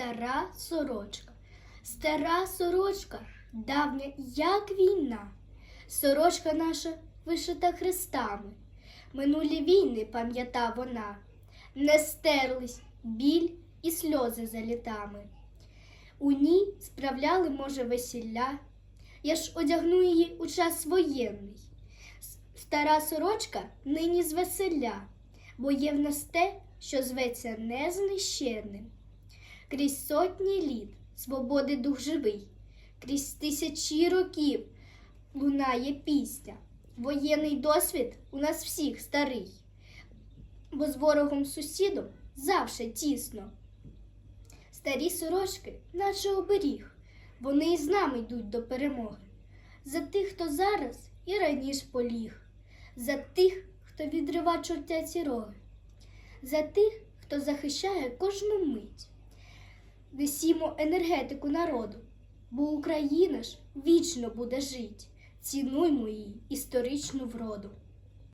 стара сорочка. Стара сорочка, давня, як війна. Сорочка наша вишита хрестами. Минулі війни пам'ята вона, не стерлись біль і сльози за літами. У ній справляли, може, весілля. Я ж одягну її у час воєнний. Стара сорочка нині з веселя, бо є в нас те, що зветься незнищенним. Крізь сотні літ свободи дух живий, крізь тисячі років лунає пісня. Воєнний досвід у нас всіх старий, бо з ворогом сусідом завше тісно. Старі сорочки, наче оберіг, вони і з нами йдуть до перемоги. За тих, хто зараз і раніше поліг, за тих, хто відрива чортяці роги, за тих, хто захищає кожну мить. Несімо енергетику народу, бо Україна ж вічно буде жить. Цінуймо її історичну вроду.